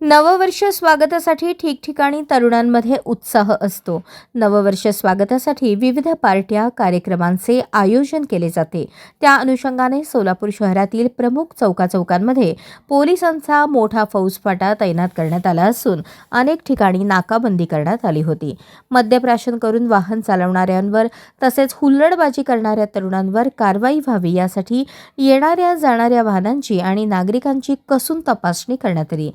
नववर्ष स्वागतासाठी ठिकठिकाणी तरुणांमध्ये उत्साह असतो. नववर्ष स्वागतासाठी विविध पार्ट्या कार्यक्रमांचे आयोजन केले जाते. त्या अनुषंगाने सोलापूर शहरातील प्रमुख चौकाचौकांमध्ये पोलिसांचा मोठा फौजफाटा तैनात करण्यात आला असून अनेक ठिकाणी नाकाबंदी करण्यात आली होती. मद्यप्राशन करून वाहन चालवणाऱ्यांवर तसेच हुल्लडबाजी करणाऱ्या तरुणांवर कारवाई व्हावी यासाठी येणाऱ्या जाणाऱ्या वाहनांची आणि नागरिकांची कसून तपासणी करण्यात आली.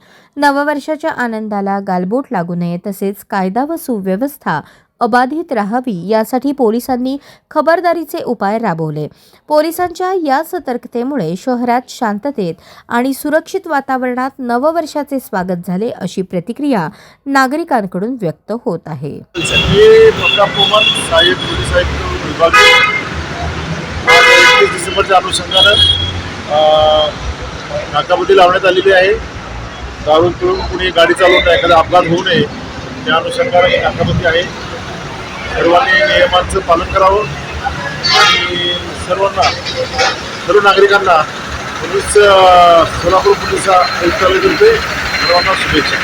नववर्षाच्या आनंदाला गालबोट लागू नये तसेच कायदा व सुव्यवस्था अबाधित राहावी यासाठी पोलिसांनी खबरदारीचे उपाय राबवले. पोलिसांच्या या सतर्कतेमुळे शहरात शांततेत आणि सुरक्षित वातावरणात नववर्षाचे स्वागत झाले अशी प्रतिक्रिया नागरिकांकडून व्यक्त होत आहे. डिसेंबरच्या अनुषंगानं नाकाबंदी लावण्यात आलेली आहे. दारू पिळून कुणी गाडी चालवून एखादा अपघात होऊ नये त्या अनुषंगाने ही नाकाबंदी आहे. सर्वांनी नियमांचं पालन करावं आणि सर्वांना सर्व नागरिकांना पोलीस सोलापूर पोलीस आयुक्तालय करते सर्वांना शुभेच्छा.